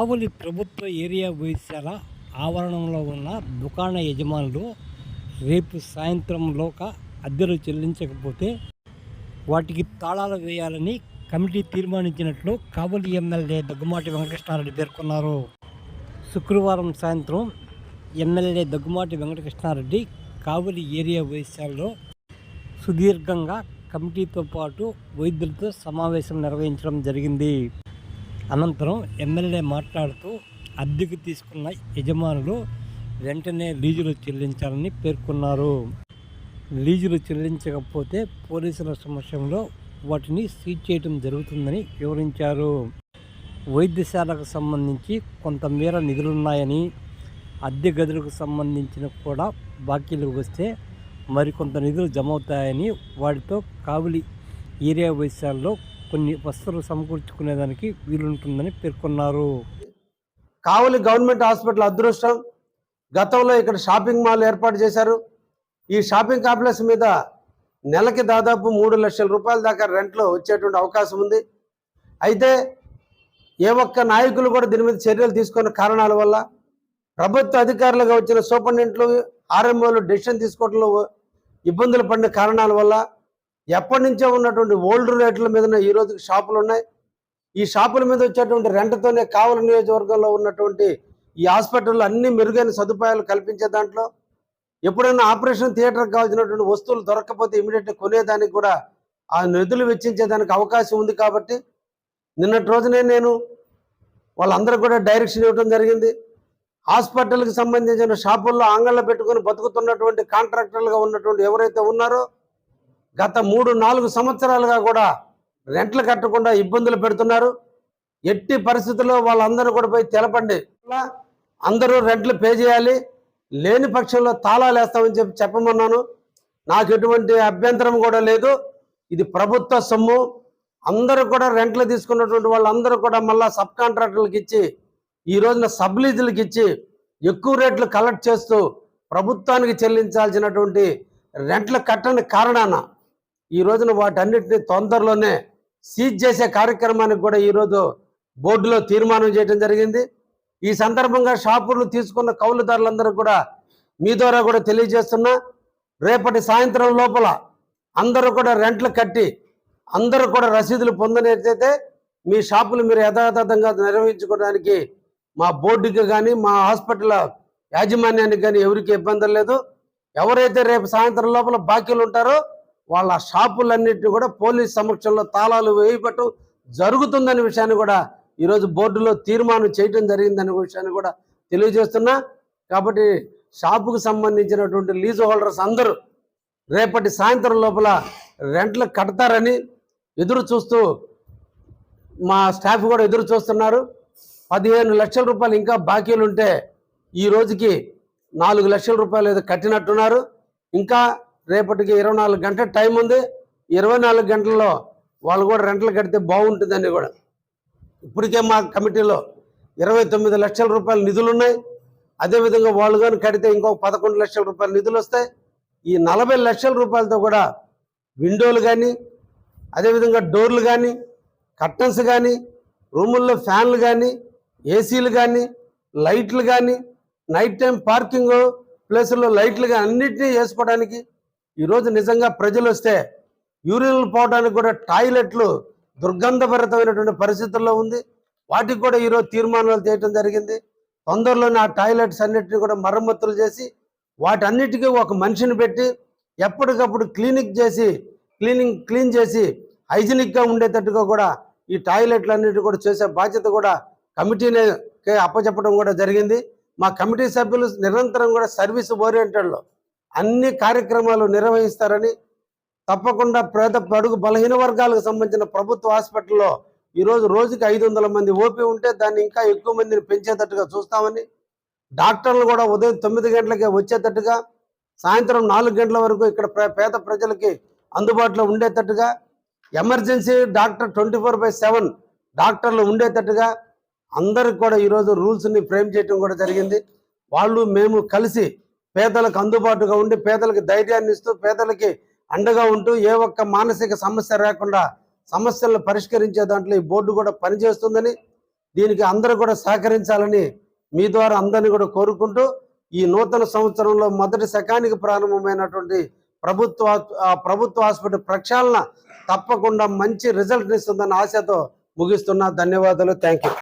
కావలి ప్రభుత్వ ఏరియా వైద్యశాల ఆవరణంలో ఉన్న దుకాణ యజమానులు రేపు సాయంత్రంలోక అద్దెలు చెల్లించకపోతే వాటికి తాళాలు వేయాలని కమిటీ తీర్మానించినట్లు కావలి ఎమ్మెల్యే దగ్గుమాటి వెంకటకృష్ణారెడ్డి పేర్కొన్నారు. శుక్రవారం సాయంత్రం ఎమ్మెల్యే దగ్గుమాటి వెంకటకృష్ణారెడ్డి కావలి ఏరియా వైద్యశాలలో సుదీర్ఘంగా కమిటీతో పాటు వైద్యులతో సమావేశం నిర్వహించడం జరిగింది. అనంతరం ఎమ్మెల్యే మాట్లాడుతూ అద్దెకు తీసుకున్న యజమానులు వెంటనే లీజులు చెల్లించాలని పేర్కొన్నారు. లీజులు చెల్లించకపోతే పోలీసుల సమక్షంలో వాటిని సీజ్ చేయడం జరుగుతుందని వివరించారు. వైద్యశాలకు సంబంధించి కొంతమేర నిధులున్నాయని అద్దె గదులకు సంబంధించిన కూడా బాకీలు వస్తే మరికొంత నిధులు జమ అవుతాయని వాటితో కావలి ఏరియా వైశాల్లో కొన్ని వస్తువులు సమకూర్చుకునేదానికి వీలుంటుందని పేర్కొన్నారు. కావలి గవర్నమెంట్ హాస్పిటల్ అదృష్టం. గతంలో ఇక్కడ షాపింగ్ మాల్ ఏర్పాటు చేశారు. ఈ షాపింగ్ కాంప్లెక్స్ మీద నెలకి దాదాపు మూడు లక్షల రూపాయల దాకా రెంట్లో వచ్చేటువంటి అవకాశం ఉంది. అయితే ఏ ఒక్క నాయకులు కూడా దీని మీద చర్యలు తీసుకున్న కారణాల వల్ల ప్రభుత్వ అధికారులుగా వచ్చిన సూపరింటెండెంట్లు ఆర్ఎంఓలు డెసిషన్ తీసుకోవడంలో ఇబ్బందులు పడిన కారణాల వల్ల ఎప్పటి నుంచో ఉన్నటువంటి ఓల్డ్ రేట్ల మీద ఈరోజు షాపులు ఉన్నాయి. ఈ షాపుల మీద వచ్చేటువంటి రెంట్తోనే కావలి నియోజకవర్గంలో ఉన్నటువంటి ఈ హాస్పిటల్లో అన్ని మెరుగైన సదుపాయాలు కల్పించే దాంట్లో ఎప్పుడైనా ఆపరేషన్ థియేటర్కి కావాల్సినటువంటి వస్తువులు దొరకకపోతే ఇమీడియట్గా కొనేదానికి కూడా ఆ నిధులు వెచ్చించేదానికి అవకాశం ఉంది కాబట్టి నిన్నటి రోజునే నేను వాళ్ళందరూ కూడా డైరెక్షన్ ఇవ్వడం జరిగింది. హాస్పిటల్కి సంబంధించిన షాపుల్లో ఆంగళ్ళు పెట్టుకుని బతుకుతున్నటువంటి కాంట్రాక్టర్లుగా ఉన్నటువంటి ఎవరైతే ఉన్నారో గత మూడు నాలుగు సంవత్సరాలుగా కూడా రెంట్లు కట్టకుండా ఇబ్బందులు పెడుతున్నారు. ఎట్టి పరిస్థితుల్లో వాళ్ళందరూ కూడా పోయి తెలపండి. అందరూ రెంట్లు పే చేయాలి. లేని పక్షంలో తాళాలు వేస్తామని చెప్పి చెప్పమన్నాను. నాకు ఎటువంటి అభ్యంతరం కూడా లేదు. ఇది ప్రభుత్వ సొమ్ము. అందరూ కూడా రెంట్లు తీసుకున్నటువంటి వాళ్ళందరూ కూడా మళ్ళీ సబ్ కాంట్రాక్టర్లకు ఇచ్చి ఈ రోజున సబ్లీజులకు ఇచ్చి ఎక్కువ రేట్లు కలెక్ట్ చేస్తూ ప్రభుత్వానికి చెల్లించాల్సినటువంటి రెంట్లు కట్టని కారణాన ఈ రోజున వాటన్నిటిని తొందరలోనే సీజ్ చేసే కార్యక్రమానికి కూడా ఈరోజు బోర్డులో తీర్మానం చేయడం జరిగింది. ఈ సందర్భంగా షాపులు తీసుకున్న కౌలుదారులందరూ కూడా మీ ద్వారా కూడా తెలియజేస్తున్నా. రేపటి సాయంత్రం లోపల అందరూ కూడా రెంట్లు కట్టి అందరూ కూడా రసీదులు పొందనైతే మీ షాపులు మీరు యథాతథంగా నిర్వహించుకోవడానికి మా బోర్డుకి కానీ మా హాస్పిటల్ యాజమాన్యానికి కానీ ఎవరికి ఇబ్బంది లేదు. ఎవరైతే రేపు సాయంత్రం లోపల బాకీలు ఉంటారో వాళ్ళ షాపులన్నింటినీ కూడా పోలీస్ సమక్షంలో తాళాలు వేయబట్టు జరుగుతుందనే విషయాన్ని కూడా ఈరోజు బోర్డులో తీర్మానం చేయడం జరిగిందనే విషయాన్ని కూడా తెలియజేస్తున్నా. కాబట్టి షాపుకు సంబంధించినటువంటి లీజు హోల్డర్స్ అందరూ రేపటి సాయంత్రం లోపల రెంట్లు కడతారని ఎదురు చూస్తూ మా స్టాఫ్ కూడా ఎదురు చూస్తున్నారు. పదిహేను లక్షల రూపాయలు ఇంకా బాకీలు ఉంటే ఈ రోజుకి నాలుగు లక్షల రూపాయలు ఏదో కట్టినట్టున్నారు. ఇంకా రేపటికి ఇరవై నాలుగు గంటల టైం ఉంది. ఇరవై నాలుగు గంటల్లో వాళ్ళు కూడా రెంట్లు కడితే బాగుంటుందని కూడా. ఇప్పటికే మా కమిటీలో ఇరవై తొమ్మిది లక్షల రూపాయల నిధులు ఉన్నాయి. అదేవిధంగా వాళ్ళు కానీ కడితే ఇంకొక పదకొండు లక్షల రూపాయల నిధులు వస్తాయి. ఈ నలభై లక్షల రూపాయలతో కూడా విండోలు కానీ అదేవిధంగా డోర్లు కానీ కర్టన్స్ కానీ రూముల్లో ఫ్యాన్లు కానీ ఏసీలు కానీ లైట్లు కానీ నైట్ టైం పార్కింగ్ ప్లేసుల్లో లైట్లు కానీ అన్నింటినీ వేసుకోవడానికి ఈరోజు నిజంగా ప్రజలు వస్తే యూరిన్లు పోవడానికి కూడా టాయిలెట్లు దుర్గంధభరితమైనటువంటి పరిస్థితుల్లో ఉంది. వాటికి కూడా ఈరోజు తీర్మానాలు చేయడం జరిగింది. తొందరలోనే ఆ టాయిలెట్స్ అన్నిటిని కూడా మరమ్మతులు చేసి వాటన్నిటికీ ఒక మనిషిని పెట్టి ఎప్పటికప్పుడు క్లీనిక్ చేసి క్లీనింగ్ క్లీన్ చేసి హైజీనిక్గా ఉండేటట్టుగా కూడా ఈ టాయిలెట్లు అన్నిటి కూడా చేసే బాధ్యత కూడా కమిటీనే అప్పచెప్పడం కూడా జరిగింది. మా కమిటీ సభ్యులు నిరంతరం కూడా సర్వీస్ ఓరియంటెడ్లో అన్ని కార్యక్రమాలు నిర్వహిస్తారని తప్పకుండా పేద పడుగు బలహీన వర్గాలకు సంబంధించిన ప్రభుత్వ హాస్పిటల్లో ఈరోజు రోజుకి ఐదు వందల మంది ఓపీ ఉంటే దాన్ని ఇంకా ఎక్కువ మందిని పెంచేటట్టుగా చూస్తామని డాక్టర్లు కూడా ఉదయం తొమ్మిది గంటలకే వచ్చేటట్టుగా సాయంత్రం నాలుగు గంటల వరకు ఇక్కడ పేద ప్రజలకి అందుబాటులో ఉండేటట్టుగా emergency doctor twenty four by seven డాక్టర్లు ఉండేటట్టుగా అందరికి కూడా ఈరోజు రూల్స్ని ఫ్రేమ్ చేయడం కూడా జరిగింది. వాళ్ళు మేము కలిసి పేదలకు అందుబాటుగా ఉండి పేదలకు ధైర్యాన్ని ఇస్తూ పేదలకి అండగా ఉంటూ ఏ ఒక్క మానసిక సమస్య రాకుండా సమస్యలను పరిష్కరించే దాంట్లో ఈ బోర్డు కూడా పనిచేస్తుందని దీనికి అందరూ కూడా సహకరించాలని మీ ద్వారా అందరినీ కూడా కోరుకుంటూ ఈ నూతన సంవత్సరంలో మొదటి శకానికి ప్రారంభమైనటువంటి ప్రభుత్వ ప్రభుత్వ హాస్పిటల్ ప్రక్షాళన తప్పకుండా మంచి రిజల్ట్ ఇస్తుందన్న ఆశతో ముగిస్తున్నా. ధన్యవాదాలు. Thank you